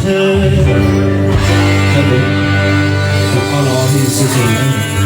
เธอครับผมก็รอที่สุดๆ